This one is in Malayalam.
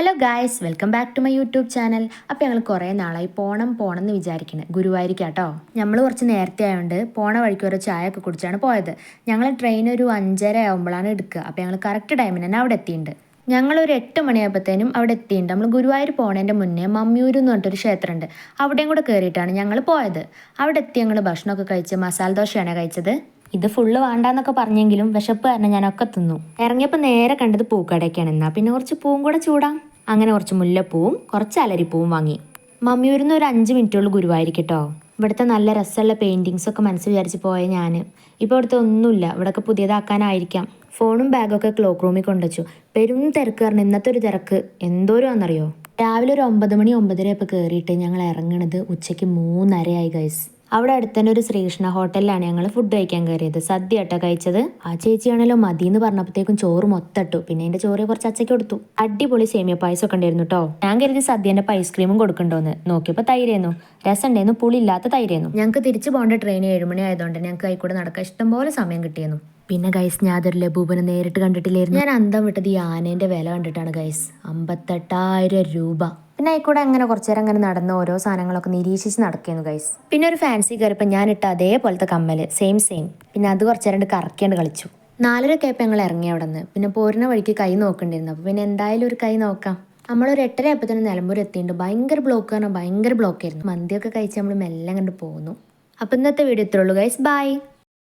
Hello guys welcome back to my YouTube channel അപ്പോൾ ഞങ്ങൾ കുറേ നാളായി പോണം പോണം എന്ന് വിചാരിക്കുന്നത് ഗുരുവായൂരിക്കാട്ടോ. നമ്മൾ കുറച്ച് നേരത്തെ ആയതുകൊണ്ട് പോണ വഴിക്ക് ഓരോ ചായ ഒക്കെ കുടിച്ചാണ് പോയത്. ഞങ്ങൾ ട്രെയിൻ ഒരു അഞ്ചര ആകുമ്പോഴാണ് എടുക്കുക. അപ്പോൾ ഞങ്ങൾ കറക്റ്റ് ടൈമിന് തന്നെ അവിടെ എത്തിയിട്ടുണ്ട് ഞങ്ങൾ ഒരു എട്ട് മണിയായപ്പോഴത്തേനും അവിടെ എത്തിയിട്ടുണ്ട് നമ്മൾ ഗുരുവായൂർ പോണേന്റെ മുന്നേ മമ്മിയൂർ എന്ന് പറഞ്ഞിട്ടൊരു ക്ഷേത്രമുണ്ട് അവിടെയും കൂടെ കയറിയിട്ടാണ് ഞങ്ങൾ പോയത്. അവിടെ എത്തി ഞങ്ങൾ ഭക്ഷണമൊക്കെ കഴിച്ച് മസാല ദോശയാണ് കഴിച്ചത്? ഇത് ഫുള്ള് വേണ്ടാന്നൊക്കെ പറഞ്ഞെങ്കിലും വിശപ്പ് കാരണം ഞാനൊക്കെ തിന്നു. ഇറങ്ങിയപ്പോൾ നേരെ കണ്ടത് പൂക്കടയൊക്കെയാണ് എന്നാൽ പിന്നെ കുറച്ച് പൂവും കൂടെ ചൂടാം. അങ്ങനെ കുറച്ച് മുല്ലപ്പൂവും കുറച്ച് അലരിപ്പൂവും വാങ്ങി. മമ്മി വരുന്ന ഒരു അഞ്ച് മിനിറ്റുള്ള ഗുരുവായിരിക്കട്ടോ. ഇവിടുത്തെ നല്ല രസമുള്ള പെയിന്റിങ്സ് ഒക്കെ മനസ്സ് വിചാരിച്ച് പോയ ഞാൻ ഇപ്പോൾ ഇവിടുത്തെ ഒന്നുമില്ല. ഇവിടെയൊക്കെ പുതിയതാക്കാനായിരിക്കാം. ഫോണും ബാഗൊക്കെ ക്ലോക്ക് റൂമിൽ കൊണ്ടുവച്ചു. പെരും തിരക്ക് കാരണം ഇന്നത്തെ ഒരു തിരക്ക് എന്തോരാന്നറിയോ രാവിലെ ഒരു ഒമ്പത് മണി ഒമ്പതര ഇപ്പോൾ കയറിയിട്ട് ഞങ്ങൾ ഇറങ്ങണത് ഉച്ചയ്ക്ക് മൂന്നരയായി ഗൈസ് അവിടെ അടുത്ത് തന്നെ ഒരു ശ്രീകൃഷ്ണ ഹോട്ടലിലാണ് ഞങ്ങൾ ഫുഡ് കഴിക്കാൻ കയറിയത്. സദ്യ കേട്ടോ കഴിച്ചത്. ആ ചേച്ചിയാണല്ലോ മതി എന്ന് പറഞ്ഞപ്പോഴത്തേക്കും ചോറ് മൊത്തട്ടു പിന്നെ എന്റെ ചോറ് കുറച്ച് അച്ചയ്ക്ക് കൊടുത്തു. അടിപൊളി സേമിയ പായസം ഒക്കെ ഉണ്ടായിരുന്നു കേട്ടോ ഞാൻ കരുതി സദ്യന്റെ ഐസ്ക്രീമും കൊടുക്കണ്ടോന്ന്. നോക്കിയപ്പോൾ തൈരായിരുന്നു രസം ഉണ്ടായിരുന്നു പുളിയില്ലാത്ത തൈരായിരുന്നു ഞങ്ങൾക്ക് തിരിച്ചു പോകേണ്ട ട്രെയിൻ ഏഴുമണി ആയതുകൊണ്ട് ഞങ്ങൾക്ക് കൈക്കൂടെ നടക്കാൻ ഇഷ്ടംപോലെ സമയം കിട്ടിയെന്നു. പിന്നെ ഗൈസ് ഞാൻ അതൊരു ലബൂബനെ നേരിട്ട് കണ്ടിട്ടില്ലായിരുന്നു. ഞാൻ അന്തം വിട്ടത് ഈ ആനേന്റെ വില കണ്ടിട്ടാണ് ഗൈസ് അമ്പത്തെട്ടായിരം രൂപ. പിന്നെ ആയിക്കൂടെ അങ്ങനെ കുറച്ചു നേരം അങ്ങനെ നടന്ന് ഓരോ സാധനങ്ങളൊക്കെ നിരീക്ഷിച്ച് നടക്കുന്നു ഗൈസ് പിന്നെ ഒരു ഫാൻസി കയറിയപ്പോൾ ഞാൻ ഇട്ട അതേപോലത്തെ കമ്മൽ സെയിം സെയിം പിന്നെ അത് കുറച്ചു നേരം കറക്കിയാണ്ട് കളിച്ചു. നാലര ആയപ്പോൾ ഞങ്ങൾ ഇറങ്ങി അവിടെ നിന്ന് പിന്നെ പോരുന്ന വഴിക്ക് കൈ നോക്കണ്ടിരുന്നു. അപ്പോൾ പിന്നെ എന്തായാലും ഒരു കൈ നോക്കാം. നമ്മളൊരു എട്ടര ആയപ്പോൾ തന്നെ നിലമ്പൂർ എത്തിയിട്ടുണ്ട്. ഭയങ്കര ബ്ലോക്ക് കാരണം ഭയങ്കര ബ്ലോക്ക് ആയിരുന്നു. മന്തിയൊക്കെ കഴിച്ച് നമ്മൾ മെല്ലെ കണ്ട് പോന്നു. അപ്പം ഇന്നത്തെ വീഡിയോ ഇത്രയുള്ളൂ ഗൈസ് ബൈ